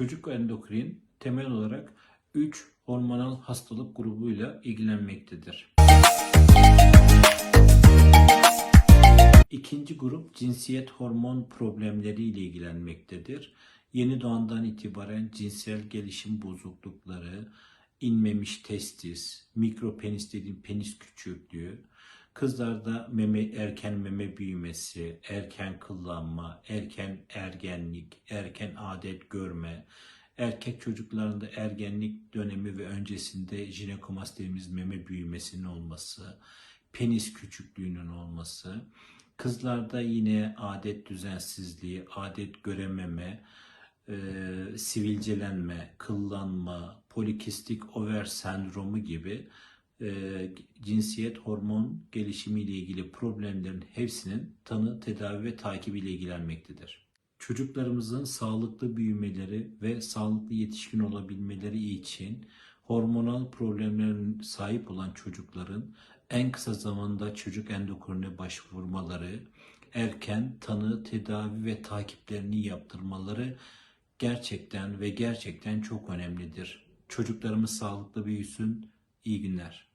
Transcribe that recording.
Çocuk endokrin temel olarak 3 hormonal hastalık grubuyla ilgilenmektedir. İkinci grup cinsiyet hormon problemleri ile ilgilenmektedir. Yeni doğandan itibaren cinsel gelişim bozuklukları, inmemiş testis, mikropenis dediğim penis küçüklüğü, kızlarda meme erken meme büyümesi, erken kıllanma, erken ergenlik, erken adet görme, erkek çocuklarında ergenlik dönemi ve öncesinde jinekomasti dediğimiz meme büyümesinin olması, penis küçüklüğünün olması, kızlarda yine adet düzensizliği, adet görememe, e, sivilcelenme, kıllanma, polikistik over sendromu gibi e, cinsiyet hormon gelişimi ile ilgili problemlerin hepsinin tanı, tedavi ve takibi ile ilgilenmektedir. Çocuklarımızın sağlıklı büyümeleri ve sağlıklı yetişkin olabilmeleri için hormonal problemlerin sahip olan çocukların en kısa zamanda çocuk endokrine başvurmaları, erken tanı, tedavi ve takiplerini yaptırmaları gerçekten ve gerçekten çok önemlidir. Çocuklarımız sağlıklı büyüsün. İyi günler.